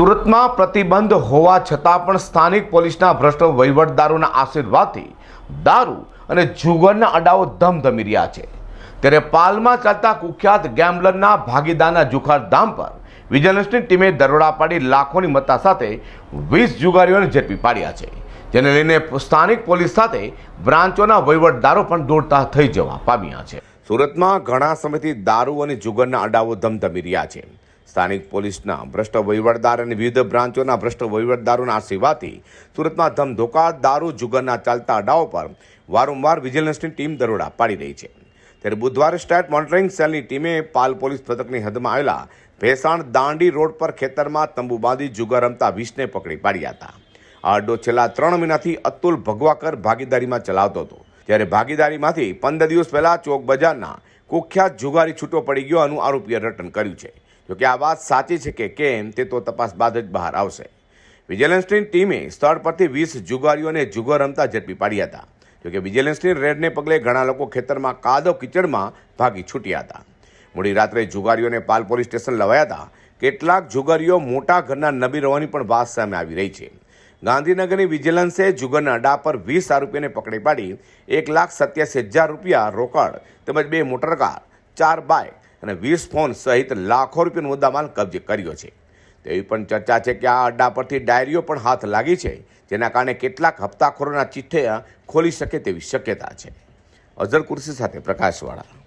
સુરતમાં પ્રતિબંધ હોવા છતાં પણ સ્થાનિક પોલીસના ભ્રષ્ટ વહીવટદારોના આશીર્વાદથી દારૂ અને જુગરના અડાઓ ધમધમી રહ્યા છે. ત્યારે પાલમાં ચાલતા કુખ્યાત ગેમ્બલરના ભાગીદારના જુખાર ધામ પર વિજિલન્સની ટીમે દરોડા પાડી લાખોની મત્તા સાથે વીસ જુગારીઓને ઝડપી પાડ્યા છે, જેને લઈને સ્થાનિક પોલીસ સાથે બ્રાન્ચોના વહીવટદારો પણ દોડતા થઈ જવા પામ્યા છે. સુરતમાં ઘણા સમયથી દારૂ અને જુગરના અડાઓ ધમધમી રહ્યા છે. સ્થાનિક પોલીસના ભ્રષ્ટ વહીવટદાર અને વિવિધ બ્રાન્ચોના ભ્રષ્ટ વહીવટદારોના સેવાથી સુરતમાં ધમધોકા, દારૂ જુગારના ચાલતા અડાઓ પર વારંવાર વિજિલન્સની ટીમ દરોડા પાડી રહી છે. ત્યારે બુધવારે સ્ટેટ મોનિટરિંગ સેલની ટીમે પાલ પોલીસ પથકની હદમાં આવેલા ભેસાણ દાંડી રોડ પર ખેતરમાં તંબુ બાંધી જુગાર રમતા વીસને પકડી પાડ્યા હતા. આ છેલ્લા ત્રણ મહિનાથી અતુલ ભગવાકર ભાગીદારીમાં ચલાવતો હતો. ત્યારે ભાગીદારીમાંથી પંદર દિવસ પહેલા ચોક બજારના કુખ્યાત જુગારી છૂટો પડી ગયો આનું આરોપીએ રટન કર્યું છે. જોકે આ વાત સાચી છે કે કેમ તે તો તપાસ બાદ જ બહાર આવશે. વિજિલન્સની ટીમે સ્થળ પરથી વીસ જુગારીઓને જુગો રમતા ઝડપી પાડ્યા હતા. જોકે વિજિલન્સની રેડને પગલે ઘણા લોકો ખેતરમાં કાદવ કિચડમાં ભાગી છૂટ્યા હતા. મોડી રાત્રે જુગારીઓને પાલ પોલીસ સ્ટેશન લવાયા હતા. કેટલાક જુગારીઓ મોટા ઘરના નબી રહેવાની પણ વાત સામે આવી રહી છે. ગાંધીનગરની વિજિલન્સે જુગરના અડા પર વીસ આરોપીઓને પકડી પાડી એક લાખ સત્યાસી હજાર રૂપિયા રોકડ તેમજ બે મોટરકાર ચાર બાઇક અને વીસ ફોન સહિત લાખો રૂપિયાનો મુદ્દામાલ કબજે કર્યો છે. તેવી પણ ચર્ચા છે કે આ અડ્ડા પરથી ડાયરીઓ પણ હાથ લાગી છે, જેના કારણે કેટલાક હપ્તાખોરોના ચિઠ્ઠે ખોલી શકે તેવી શક્યતા છે. અઝર કુર્સી સાથે પ્રકાશવાળા.